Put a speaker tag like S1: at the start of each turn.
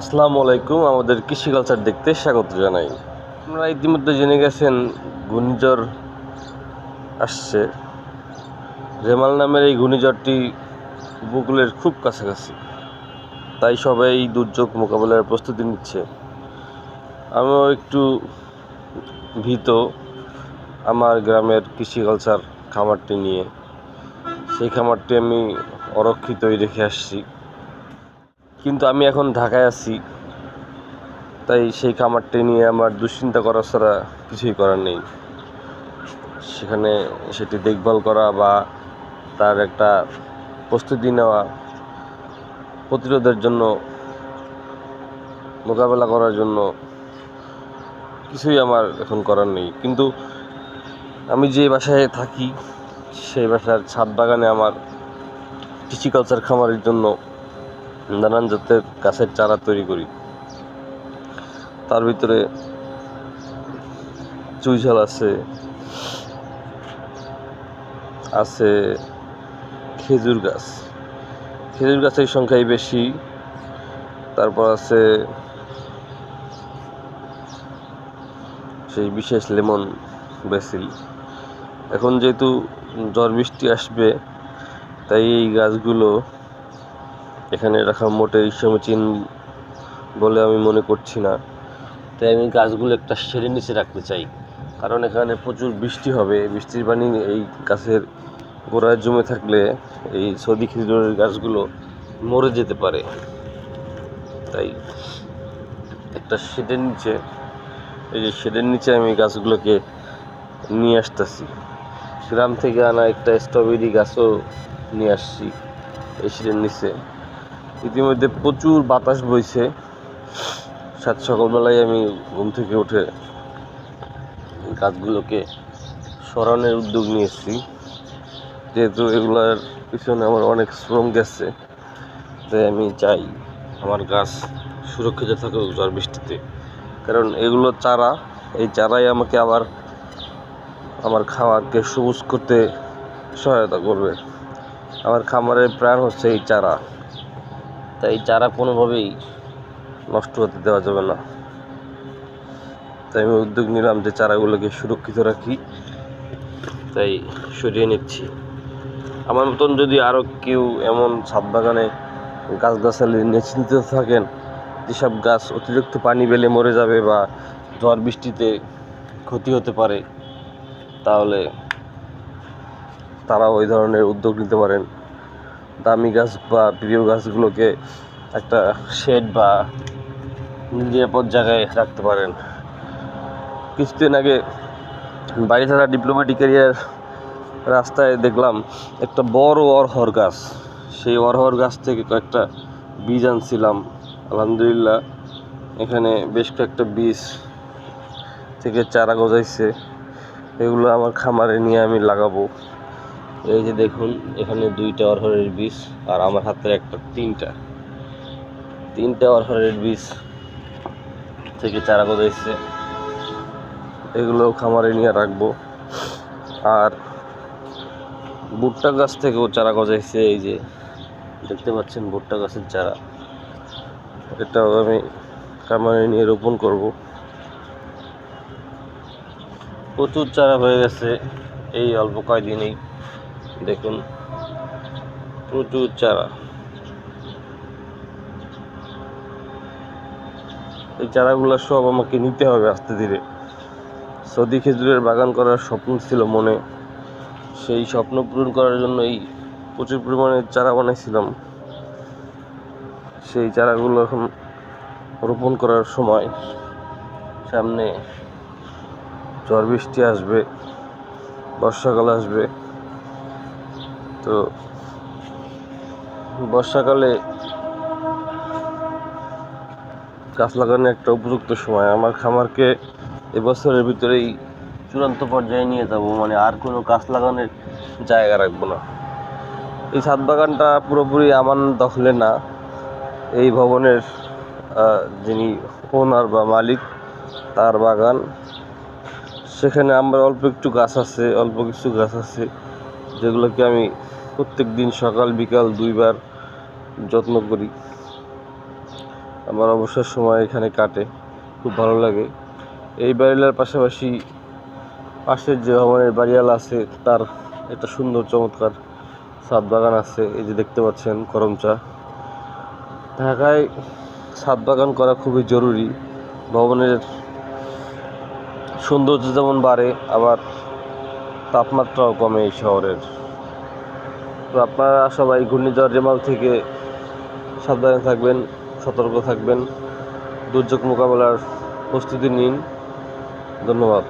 S1: আসসালামু আলাইকুম, আমাদের কৃষি কালচার দেখতে স্বাগত জানাই। আপনারা ইতিমধ্যে জেনে গেছেন, ঘূর্ণিঝড় আসছে। রেমাল নামের এই ঘূর্ণিঝড়টি উপকূলের খুব কাছাকাছি। তাই সবাই দুর্যোগ মোকাবেলার প্রস্তুতি নিচ্ছে। আমিও একটু ভীত আমার গ্রামের কৃষি কালচার খামারটি নিয়ে। সেই খামারটি আমি অরক্ষিতই রেখে আসছি। কিন্তু আমি এখন ঢাকায় আছি। তাই সেই খামারটি নিয়ে আমার দুশ্চিন্তা করা ছাড়া কিছুই করার নেই। সেখানে সেটি দেখভাল করা বা তার একটা প্রস্তুতি নেওয়া, প্রতিরোধের জন্য মোকাবেলা করার জন্য কিছুই আমার এখন করার নেই। কিন্তু আমি যে বাসায় থাকি, সেই বাসার ছাদ বাগানে আমার কৃষিকালচার খামারের জন্য নানান জাতের গাছের চারা তৈরি করি। তার ভিতরে চুইঝাল আছে আছে খেজুর গাছ। খেজুর গাছের সংখ্যাই বেশি, তারপর আছে সেই বিশেষ লেমন বেসিল এখন যেহেতু ঝড় বৃষ্টি আসবে, তাই এই গাছগুলো এখানে রাখা মোটেই সমীচীন বলে আমি মনে করছি না। তাই আমি গাছগুলো একটা শেডের নিচে রাখতে চাই। কারণ এখানে প্রচুর বৃষ্টি হবে। বৃষ্টির পানি এই গাছের গোড়ায় জমে থাকলে এই সৌদি খেজুরের গাছগুলো মরে যেতে পারে। তাই একটা শেডের নিচে, এই যে শেডের নিচে আমি গাছগুলোকে নিয়ে আসতেছি। গ্রাম থেকে আনা একটা স্ট্রবেরি গাছও নিয়ে আসছি এই শেডের নিচে। ইতিমধ্যে প্রচুর বাতাস বইছে। সাত সকালবেলায় আমি ঘুম থেকে উঠে গাছগুলোকে সরানোর উদ্যোগ নিয়েছি। যেহেতু এগুলার পিছনে আমার অনেক শ্রম গেছে, তাই আমি চাই আমার গাছ সুরক্ষিত থাকুক ঝড় বৃষ্টিতে। কারণ এগুলো চারা, এই চারাই আমাকে আবার আমার খামারকে সবুজ করতে সহায়তা করবে। আমার খামারের প্রাণ হচ্ছে এই চারা। তাই চারা কোনোভাবেই নষ্ট হতে দেওয়া যাবে না। তাই আমি উদ্যোগ নিলাম যে চারাগুলোকে সুরক্ষিত রাখি। তাই সরিয়ে নিচ্ছি। আমার মতন যদি আরও কেউ এমন ছাদ বাগানে গাছগাছালি নিয়ে চিন্তিত থাকেন, যেসব গাছ অতিরিক্ত পানি বেলে মরে যাবে বা ঝড় বৃষ্টিতে ক্ষতি হতে পারে, তাহলে তারা ওই ধরনের উদ্যোগ নিতে পারেন। দামি গাছ বা প্রিয় গাছগুলোকে একটা শেড বা নিরাপদ জায়গায় রাখতে পারেন। কিছুদিন আগে বাড়ি থাকা ডিপ্লোম্যাটিক এরিয়ার রাস্তায় দেখলাম একটা বড় অরহর গাছ। সেই অরহর গাছ থেকে কয়েকটা বীজ আনছিলাম। আলহামদুলিল্লাহ, এখানে বেশ কয়েকটা বীজ থেকে চারা গজাইছে। এগুলো আমার খামারে নিয়ে আমি লাগাবো। এই যে দেখুন, এখানে দুইটা অরহরের বীজ আর আমার হাতে একটা তিনটা। তিনটা অরহরের বীজ থেকে চারা গজাইছে এগুলো খামারে নিয়ে রাখব। আর ভুট্টা গাছ থেকেও চারা গজাইছে এই যে দেখতে পাচ্ছেন ভুট্টা গাছের চারা। এটাও আমি খামারে নিয়ে রোপণ করব। প্রচুর চারা হয়ে গেছে এই অল্প কয়দিনেই। দেখুন, প্রচুর চারা। এই চারাগুলো সব আমাকে নিতে হবে আস্তে ধীরে। সৌদি খেজুরের বাগান করার স্বপ্ন ছিল মনে। সেই স্বপ্ন পূরণ করার জন্য এই প্রচুর পরিমাণে চারা বানাইছিলাম সেই চারাগুলো এখন রোপণ করার সময় সামনে ঝড় বৃষ্টি আসবে, বর্ষাকাল আসবে। তো বর্ষাকালে গাছ লাগানোর একটা উপযুক্ত সময়। আমার খামারকে এবছরের ভিতরেই চূড়ান্ত পর্যায়ে নিয়ে যাব মানে আর কোনো গাছ লাগানোর জায়গা রাখব না। এই ছাদ বাগানটা পুরোপুরি আমার দখলে না। এই ভবনের যিনি ওনার বা মালিক, তার বাগান। সেখানে আমার অল্প একটু গাছ আছে, অল্প কিছু গাছ আছে। যেগুলোকে আমি প্রত্যেক দিন সকাল, বিকাল দুইবার যত্ন করি। আমার অবসর সময় এখানে কাটে, খুব ভালো লাগে। এই বাড়িলার পাশাপাশি পাশের যে ভবনের বাড়িওয়ালা আছে, তার একটা সুন্দর চমৎকার ছাদ বাগান আছে, এই যে দেখতে পাচ্ছেন করমচা। ঢাকায় ছাদ বাগান করা খুবই জরুরি। ভবনের সৌন্দর্য যেমন বাড়ে, আবার তাপমাত্রাও কমে এই শহরের। তো আপনারা সবাই ঘূর্ণিঝড় রেমাল থেকে সাবধানে থাকবেন, সতর্ক থাকবেন। দুর্যোগ মোকাবেলার প্রস্তুতি নিন। ধন্যবাদ।